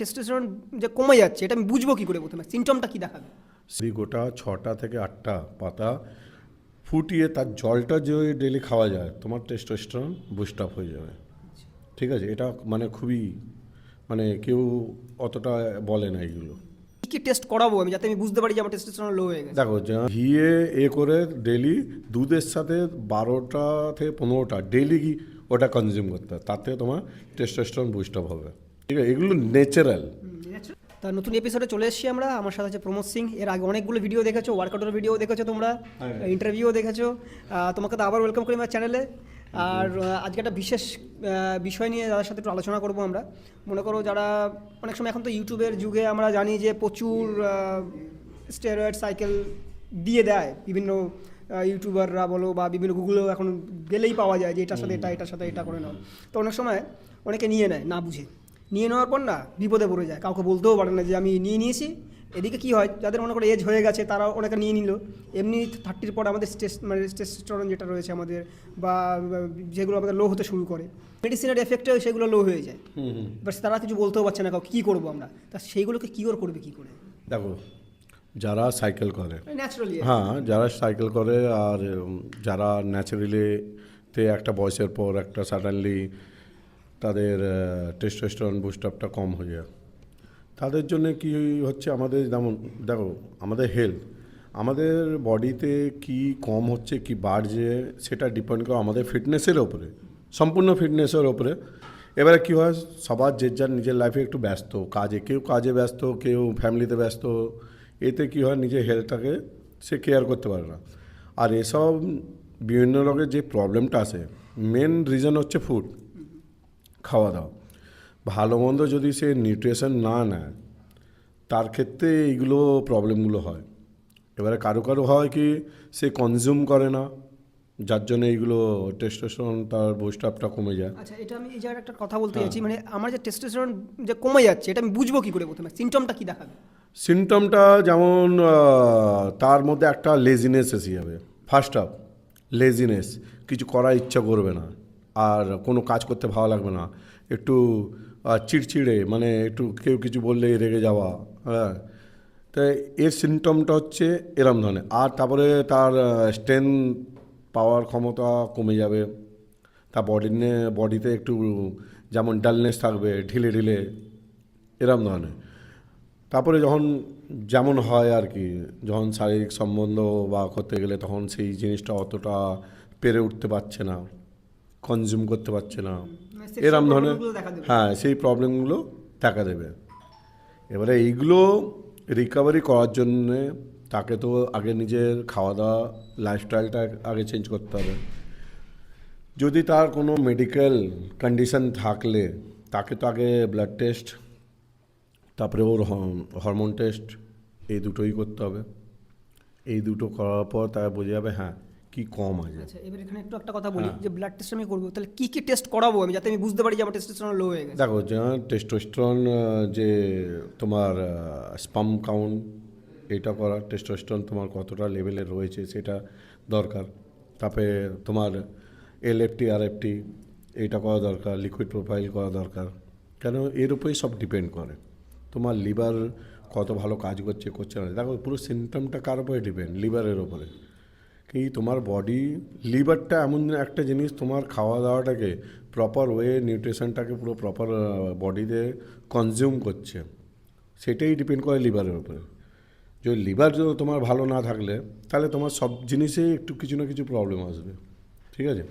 Testosterone যে কমে যাচ্ছে এটা আমি বুঝব কী করে প্রথমে? সিমটমটা কি দেখাবে? সেই গোটা ছটা থেকে আটটা পাতা ফুটিয়ে তার জলটা যে ডেলি খাওয়া যায় তোমার টেস্টোস্টেরন বুস্ট আপ হয়ে যাবে। ঠিক আছে? এটা মানে খুবই মানে কেউ অতটা বলে না এইগুলো কি টেস্ট করাবো আমি যাতে আমি বুঝতে পারি যে আমার টেস্টোস্টেরন লো হয়ে গেছে? দেখো ঘিয়ে এ করে ডেলি দুধের সাথে বারোটা থেকে পনেরোটা ডেলি ওটা কনজিউম করতে হবে তাতে তোমার টেস্টোস্টেরন বুস্ট আপ হবে। এগুলো ন্যাচারাল তা নতুন এপিসোডে চলে এসেছি আমরা। আমার সাথে আছে প্রমোদ সিং। এর আগে অনেকগুলো ভিডিও দেখেছ ওয়ার্কআউটের ভিডিও দেখেছ তোমরা ইন্টারভিউও দেখেছ। তোমাকে তো আবার ওয়েলকাম করি আমার চ্যানেলে আর আজকে একটা বিশেষ বিষয় নিয়ে যাদের সাথে একটু আলোচনা করব আমরা। মনে করো যারা অনেক সময় এখন তো ইউটিউবের যুগে আমরা জানি যে প্রচুর স্টেরয়েড সাইকেল দিয়ে দেয়। বিভিন্ন ইউটিউবাররা বলো বা বিভিন্ন গুগলেও এখন গেলেই পাওয়া যায় যে এটার সাথে এটা এটার সাথে এটা করে নাও। তো অনেক সময় অনেকে নিয়ে নেয় না বুঝে। নিয়ে নেওয়ার পর না বিপদে পড়ে যায়। কাউকে বলতেও পারে না যে আমি নিয়ে নিয়েছি। এদিকে কি হয় যাদের মনে করে এজ হয়ে গেছে তারা অনেকে নিয়ে নিল। এমনি থার্টির পর আমাদের স্টেস মানে টেস্টোস্টেরন যেটা রয়েছে আমাদের বা যেগুলো আমাদের লো হতে শুরু করে। মেডিসিনের এফেক্টে সেগুলো লো হয়ে যায়। বাট তারা কিছু বলতেও পারছে না কাউকে কী করব আমরা? তা সেইগুলোকে কী কিওর করবে কী করে? দেখো যারা সাইকেল করে ন্যাচারালি হ্যাঁ যারা সাইকেল করে আর যারা ন্যাচারালি তে একটা বয়সের পর একটা সাডেনলি তাদের টেস্টোস্টেরন বুস্ট আপটা কম হয়ে যায়। তাদের জন্য কি হচ্ছে আমাদের যেমন, দেখো, আমাদের হেলথ আমাদের বডিতে কি কম হচ্ছে, কি বাড়ছে, সেটা ডিপেন্ড করে আমাদের ফিটনেসের ওপরে, সম্পূর্ণ ফিটনেসের ওপরে। এবারে কী হয়, সবার যে যার নিজের লাইফে একটু ব্যস্ত, কাজে, কেউ কাজে ব্যস্ত, কেউ ফ্যামিলিতে ব্যস্ত, এতে কী হয়, নিজের হেলথটাকে সে কেয়ার করতে পারে না। আর এসব বিভিন্ন রকমের যে প্রবলেমটা আসে মেন রিজন হচ্ছে ফুড খাওয়া দাওয়া ভালো মন্দ যদি সে নিউট্রিশন না নেয় তার ক্ষেত্রে এইগুলো প্রবলেমগুলো হয়। এবারে কারও কারও হয় কি সে কনজিউম করে না যার জন্য এইগুলো টেস্টোস্টেরন তার বুস্ট আপটা কমে যায়। আচ্ছা এটা আমি এই জায়গায় একটা কথা বলতে চাইছি মানে আমার যে টেস্টোস্টেরন যে কমে যাচ্ছে এটা আমি বুঝব কি করে প্রথমে? সিমটমটা কি দেখাবে? সিমটমটা যেমন তার মধ্যে একটা লেজিনেস এসে যাবে। ফার্স্ট আপ লেজিনেস কিছু করার ইচ্ছা করবে না। আর কোনো কাজ করতে ভালো লাগবে না। একটু চিড়চিড়ে মানে একটু কেউ কিছু বললেই রেগে যাওয়া হ্যাঁ। তাই এর সিমটমটা হচ্ছে এরম ধরনের। আর তারপরে তার স্ট্রেংথ পাওয়ার ক্ষমতা কমে যাবে। তার বডি নিয়ে বডিতে একটু যেমন ডালনেস থাকবে, ঢিলে ঢিলে, এরম ধরনের। তারপরে যখন যেমন হয় আর কি, যখন শারীরিক সম্বন্ধ বা করতে গেলে তখন সেই জিনিসটা অতটা পেরে উঠতে পারছে না। কনজিউম করতে পারছে না। মানে এরম ধরনের। হ্যাঁ সেই প্রবলেমগুলো দেখা দেবে। এবারে এইগুলো রিকভারি করার জন্যে তাকে তো আগে নিজের খাওয়া দাওয়া লাইফস্টাইলটা আগে চেঞ্জ করতে হবে। যদি তার কোনো মেডিকেল কন্ডিশন থাকলে তাকে তো আগে ব্লাড টেস্ট তারপরে ওর হরমোন টেস্ট এই দুটোই করতে হবে। এই দুটো করার পর তাকে বোঝা যাবে হ্যাঁ কি কম আছে? আচ্ছা এবার এখানে একটু একটা কথা বলি যে ব্লাড টেস্ট আমি করব তাহলে কি কি টেস্ট করাবো আমি যাতে আমি বুঝতে পারি যে আমার টেস্টোস্টেরন লো হয়ে গেছে? দেখো টেস্টোস্টেরন যে তোমার স্পাম কাউন্ট এটা করা টেস্টোস্টেরন তোমার কতটা লেভেলে রয়েছে সেটা দরকার। তারপরে তোমার এলএফটি আরএফটি এইটা করা দরকার লিকুইড প্রোফাইল করা দরকার। কেন? এর উপরেই সব ডিপেন্ড করে। তোমার লিভার কত ভালো কাজ করছে করছে না। দেখো পুরো সিমটমটা কার উপরে ডিপেন্ড লিভারের ওপরে কি তোমার বডি লিভারটা এমন একটা জিনিস তোমার খাওয়া দাওয়াটাকে প্রপার ওয়ে নিউট্রিশনটাকে পুরো প্রপার বডিতে কনজিউম করছে। সেটাই ডিপেন্ড করে লিভারের উপরে। যদি লিভার যদি তোমার ভালো না থাকলে, তাহলে তোমার সব জিনিসেই একটু কিছু না কিছু প্রবলেম আসবে। ঠিক আছে?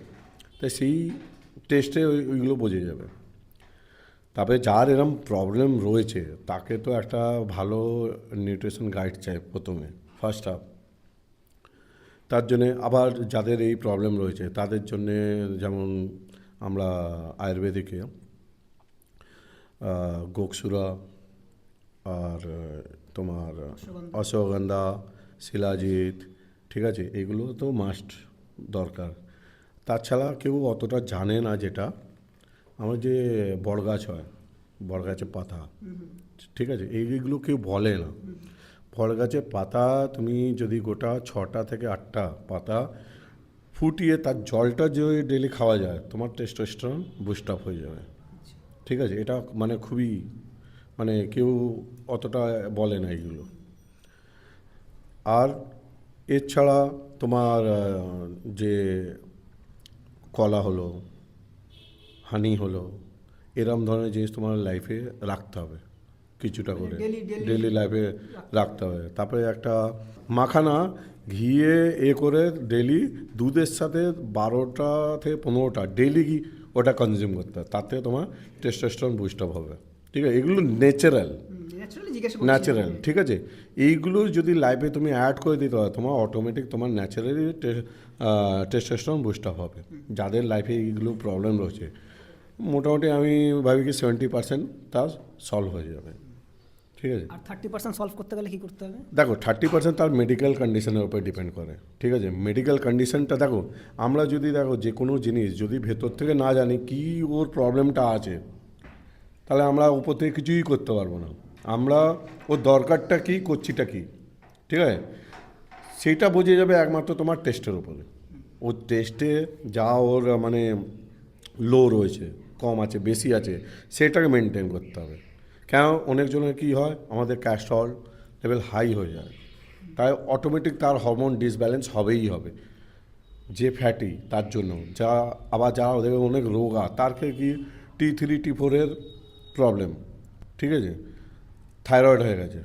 তাই সেই টেস্টে ওই, ওইগুলো বোঝা যাবে। তবে যার এরম প্রবলেম রয়েছে, তাকে তো একটা ভালো নিউট্রিশন গাইড চাই প্রথমে ফার্স্ট হাফ তার জন্যে আবার যাদের এই প্রবলেম রয়েছে তাদের জন্যে যেমন আমরা আয়ুর্বেদিকে গোকসুরা আর তোমার অশ্বগন্ধা। শিলাজিৎ ঠিক আছে এগুলো তো মাস্ট দরকার। তাছাড়া কেউ অতটা জানে না যেটা আমার যে বড়গাছ হয় বড়গাছের পাতা ঠিক আছে এইগুলো কেউ বলে না। ফল গাছের পাতা তুমি যদি গোটা ছটা থেকে আটটা পাতা ফুটিয়ে তার জলটা যে ডেলি খাওয়া যায় তোমার টেস্টোস্টেরন বুস্ট আপ হয়ে যাবে। ঠিক আছে? এটা মানে খুবই মানে কেউ অতটা বলে না এগুলো। আর এছাড়া তোমার যে কলা হলো হানি হলো এরম ধরনের জিনিস তোমার লাইফে রাখতে হবে। কিছুটা করে। daily- daily ডেলি লাইফে রাখতে হবে। তারপরে একটা মাখানা ঘিয়ে এ করে ডেলি দুধের সাথে বারোটা থেকে পনেরোটা ডেলি ওটা কনজিউম করতে হবে। তাতে তোমার টেস্টোস্টেরন বুস্ট আপ হবে। ঠিক আছে? এগুলো ন্যাচারাল ন্যাচারালি ঠিক আছে? এইগুলো যদি লাইফে তুমি অ্যাড করে দিতে হয় তোমার অটোমেটিক তোমার ন্যাচারালি টেস্টোস্টেরন বুস্ট আপ হবে। যাদের লাইফে এইগুলো প্রবলেম রয়েছে মোটামুটি আমি ভাবি কি সেভেন্টি পার্সেন্ট তা সলভ হয়ে যাবে। ঠিক আছে। আর থার্টি পার্সেন্ট সলভ করতে গেলে কি করতে হবে? দেখো থার্টি পার্সেন্ট তার মেডিকেল কন্ডিশনের উপর ডিপেন্ড করে ঠিক আছে? মেডিকেল কন্ডিশনটা দেখো আমরা যদি দেখো যে কোনো জিনিস যদি ভেতর থেকে না জানি কি ওর প্রবলেমটা আছে তাহলে আমরা উপর থেকে কিছুই করতে পারব না। আমরা ওর দরকারটা কী করছিটা কী ঠিক আছে? সেইটা বোঝে যাবে একমাত্র তোমার টেস্টের উপরে। ওর টেস্টে যা ওর মানে লো রয়েছে কম আছে বেশি আছে সেটাকে মেনটেন করতে হবে। কেন? অনেকজনের কী হয়? আমাদের ক্যাস্ট্রল লেভেল হাই হয়ে যায়। তাই অটোমেটিক তার হরমোন ডিসব্যালেন্স হবেই হবে। যে ফ্যাটি তার জন্য। যা আবার যা ওদের অনেক রোগা তার কি টি থ্রি টি ফোরের প্রবলেম ঠিক আছে? থাইরয়েড হয়ে গেছে।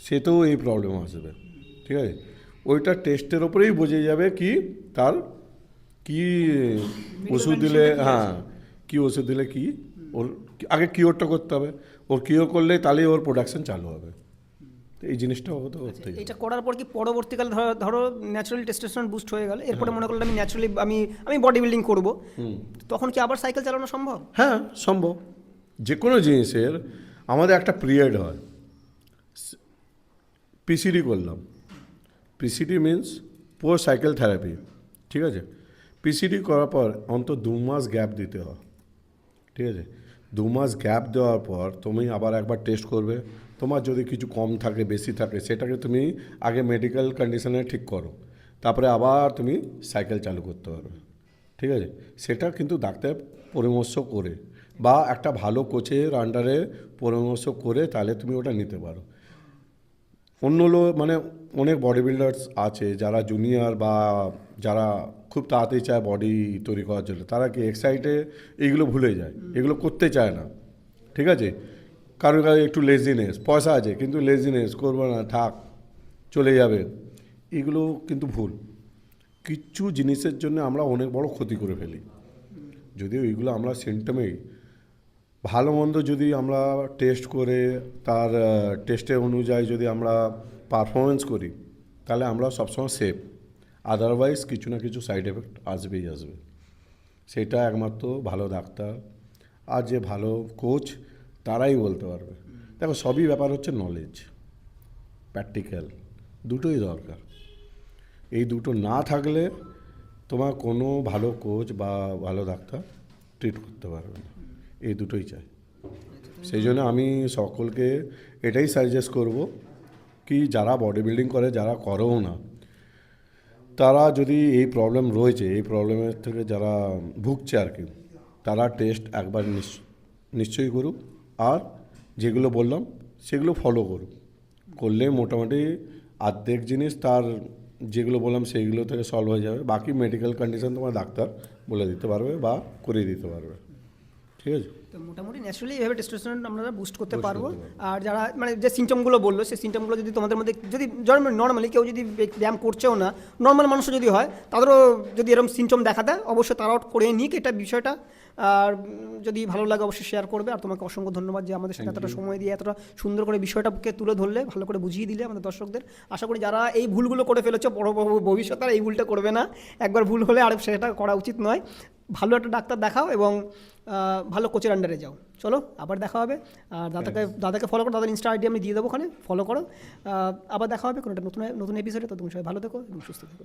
সেতেও এই প্রবলেম আসবে। ঠিক আছে? ওইটা টেস্টের ওপরেই বোঝা যাবে কি তার কি ওষুধ দিলে হ্যাঁ কি ওষুধ দিলে কি? ওর আগে কিওরটা করতে হবে। ওর কিও করলে তাহলেই ওর প্রোডাকশন চালু হবে। তো এই জিনিসটা হতে করতে এটা করার পর কি পরবর্তীকালে ধরো ধরো ন্যাচারালি টেস্টোস্টেরন বুস্ট হয়ে গেল এরপরে মনে করলাম আমি ন্যাচারালি আমি আমি বডি বিল্ডিং করব তখন কি আবার সাইকেল চালানো সম্ভব? হ্যাঁ সম্ভব। যে কোনো জিনিসের আমাদের একটা পিরিয়ড হয়। পিসিডি করলাম। পিসিডি মিন্স পুরো সাইকেল থেরাপি ঠিক আছে? পিসিডি করার পর অন্তত দু মাস গ্যাপ দিতে হয়। ঠিক আছে? দু মাস গ্যাপ দেওয়ার পর তুমি আবার একবার টেস্ট করবে। তোমার যদি কিছু কম থাকে, বেশি থাকে, সেটাকে তুমি আগে মেডিকেল কন্ডিশনে ঠিক করো। তারপরে আবার তুমি সাইকেল চালু করতে পারবে। ঠিক আছে? সেটা কিন্তু ডাক্তার পরামর্শ করে বা একটা ভালো কোচের আন্ডারে পরামর্শ করে তাহলে তুমি ওটা নিতে পারো। অন্য লোক মানে অনেক বডি বিল্ডার্স আছে যারা জুনিয়র বা যারা খুব তাড়াতাড়ি চায় বডি তৈরি করার জন্য। তারা কি এক্সাইটে এইগুলো ভুলে যায়? এগুলো করতে চায় না। ঠিক আছে? কারোর কাছে একটু লেজিনেস পয়সা আছে কিন্তু লেজিনেস করব না থাক চলে যাবে। এগুলো কিন্তু ভুল। কিছু জিনিসের জন্য আমরা অনেক বড় ক্ষতি করে ফেলি। যদিও এইগুলো আমরা সিমটমেই ভালো মন্দ যদি আমরা টেস্ট করে তার টেস্টের অনুযায়ী যদি আমরা পারফরমেন্স করি, তাহলে আমরা সবসময় সেফ আদারওয়াইজ কিছু না কিছু সাইড এফেক্ট আসবেই আসবে। সেটা একমাত্র ভালো ডাক্তার আর যে ভালো কোচ তারাই বলতে পারবে। দেখো, সবই ব্যাপার হচ্ছে নলেজ প্র্যাকটিক্যাল দুটোই দরকার। এই দুটো না থাকলে তোমার কোনো ভালো কোচ বা ভালো ডাক্তার ট্রিট করতে পারবে না। এই দুটোই চাই। সেই জন্য আমি সকলকে এটাই সাজেস্ট করব কি যারা বডি বিল্ডিং করে, যারা করেও না, তারা যদি এই প্রবলেম রয়েছে, এই প্রবলেমের থেকে যারা ভুগছে আর কি, তারা টেস্ট একবার নিশ- নিশ্চয়ই করুক। আর যেগুলো বললাম, সেগুলো ফলো করুক। করলে মোটামুটি আর্ধেক জিনিস তার যেগুলো বললাম, সেইগুলো থেকে সলভ হয়ে যাবে। বাকি মেডিকেল কন্ডিশন তোমার ডাক্তার বলে দিতে পারবে বা করিয়ে দিতে পারবে। ঠিক আছে? তো মোটামুটি ন্যাচারালি এইভাবে টেস্টোস্টেরন আমরা বুস্ট করতে পারব। আর যারা মানে যে সিমটমগুলো বলল সেই সিমটমগুলো যদি তোমাদের মধ্যে যদি নর্মালি কেউ যদি ব্যায়াম করছেও না নর্মাল মানুষও যদি হয় তাদেরও যদি এরকম সিমটম দেখা দেয় অবশ্যই তারাও করে নিক এটা বিষয়টা। আর যদি ভালো লাগে অবশ্যই শেয়ার করবে। আর তোমাকে অসংখ্য ধন্যবাদ যে আমাদের সাথে এতটা সময় দিয়ে এতটা সুন্দর করে বিষয়টাকে তুলে ধরলে ভালো করে বুঝিয়ে দিলে আমাদের দর্শকদের। আশা করি যারা এই ভুলগুলো করে ফেলেছে বড় বড় ভবিষ্যতে আর এই ভুলটা করবে না। একবার ভুল হলে আর সেটা করা উচিত নয়। ভালো একটা ডাক্তার দেখাও এবং ভালো কোচের আন্ডারে যাও। চলো আবার দেখা হবে। আর দাদাকে দাদাকে ফলো করো দাদার ইনস্টা আইডি আমি দিয়ে দেবো ওখানে। ফলো করো। আবার দেখা হবে কোনো একটা নতুন নতুন এপিসোডে তো তুমি সবাই ভালো থেকো এবং সুস্থ থেকো।